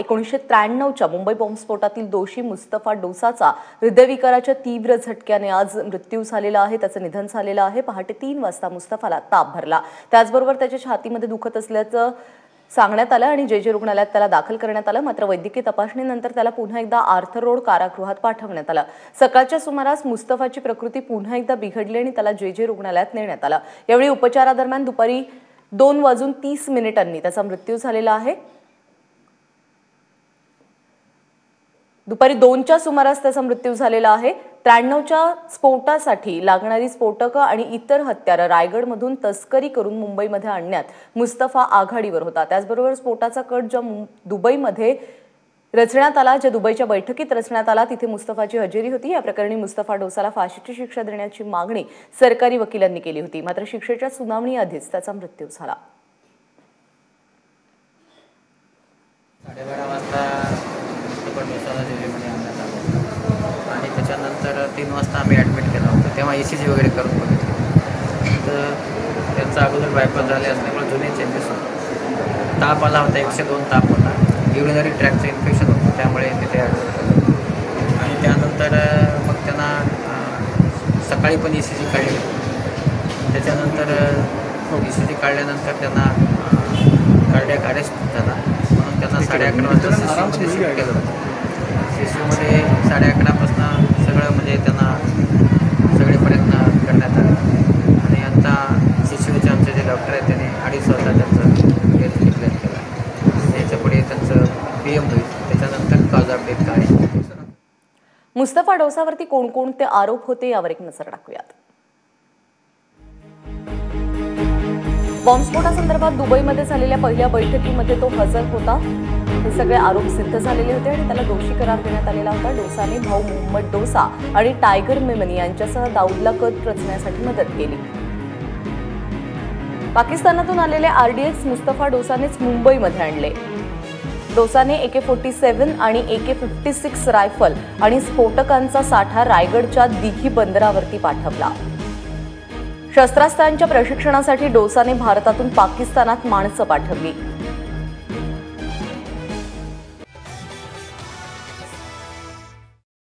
एकोणीसशे त्र्याण्णवच्या मुंबई बॉम्बस्फोटातील दोषी मुस्तफा डोसाचा हृदयविकाराच्या तीव्र झटक्याने आज मृत्यू झालेला आहे त्याचं निधन झालेलं आहे. पहाटे तीन वाजता मुस्तफाला ताप भरला. त्याचबरोबर त्याच्या छातीमध्ये दुखत असल्याचं सांगण्यात आलं आणि जे जे रुग्णालयात त्याला दाखल करण्यात आलं मात्र वैद्यकीय तपासणीनंतर त्याला पुन्हा एकदा आर्थर रोड कारागृहात पाठवण्यात आलं. सकाळच्या सुमारास मुस्तफाची प्रकृती पुन्हा एकदा बिघडली आणि त्याला जे जे रुग्णालयात नेण्यात आलं. यावेळी उपचारादरम्यान दुपारी दोन वाजून तीस मिनिटांनी त्याचा मृत्यू झालेला आहे. दुपारी दोनच्या सुमारास त्याचा मृत्यू झालेला आहे. त्र्याण्णवच्या स्फोटासाठी लागणारी स्फोटकं आणि इतर हत्यारं रायगडमधून तस्करी करून मुंबईमध्ये आणण्यात मुस्तफा आघाडीवर होता. त्याचबरोबर स्फोटाचा कट ज्या दुबईमध्ये रचण्यात आला ज्या दुबईच्या बैठकीत रचण्यात आला तिथे मुस्तफाची हजेरी होती. या प्रकरणी मुस्तफा डोसाला फाशीची शिक्षा देण्याची मागणी सरकारी वकिलांनी केली होती. मात्र शिक्षेच्या सुनावणीआधीच त्याचा मृत्यू झाला साडेबारा वाजता मुस्तफा डोसाला जेलीमध्ये आणण्यात आलं होतं आणि त्याच्यानंतर तीन वाजता आम्ही ॲडमिट केलं होतं तेव्हा ई सी जी वगैरे करून बघितलं. तर त्यांचा अगोदर बायपास झाले असल्यामुळे जुने चेंजेस होते. ताप आला होता एकशे दोन ताप होता. युरिनरी ट्रॅकचं इन्फेक्शन होतं त्यामुळे तिथे ॲडमिट केलं आणि त्यानंतर मग त्यांना सकाळी पण ई सी जी काढली. त्याच्यानंतर ई सी जी काढल्यानंतर त्यांना कार्डियाक अरेस्ट झाला. म्हणून त्यांना साडे अकरा वाजता शिफ्ट केलं होतं. सीसीयूमध्ये साडे अकरापासून सगळं म्हणजे त्यांना सगळे प्रयत्न करण्यात आले. आणि आता सीसीयूचे आमचे जे डॉक्टर आहेत त्यांनी अडीच वाजता त्यांचं डेथ डिक्लेअर केला. याच्यापुढे त्यांचं पी एम होईल. त्याच्यानंतर कॉज ऑफ डेथ काय? मुस्तफा डोसावरती कोणकोणते आरोप होते यावर एक नजर टाकूयात. बॉम्बस्फोटासंदर्भात दुबईमध्ये झालेल्या पहिल्या बैठकीमध्ये तो हजर होता. हे सगळे आरोप सिद्ध झालेले होते आणि त्याला दोषी करार देण्यात आलेला होता. डोसाने भाऊ मोहम्मद डोसा आणि टायगर मेमनी यांच्यासह दाऊदला कट रचण्यासाठी मदत केली. पाकिस्तानातून आलेले आरडीएक्स मुस्तफा डोसानेच मुंबईमध्ये आणले. डोसाने ए के फोर्टी सेव्हन आणि A K fifty six rifle आणि स्फोटकांचा साठा रायगडच्या दिघी बंदरावरती पाठवला. शस्त्रास्त्रांच्या प्रशिक्षणासाठी डोसाने भारतातून पाकिस्तानात माणसं पाठवली.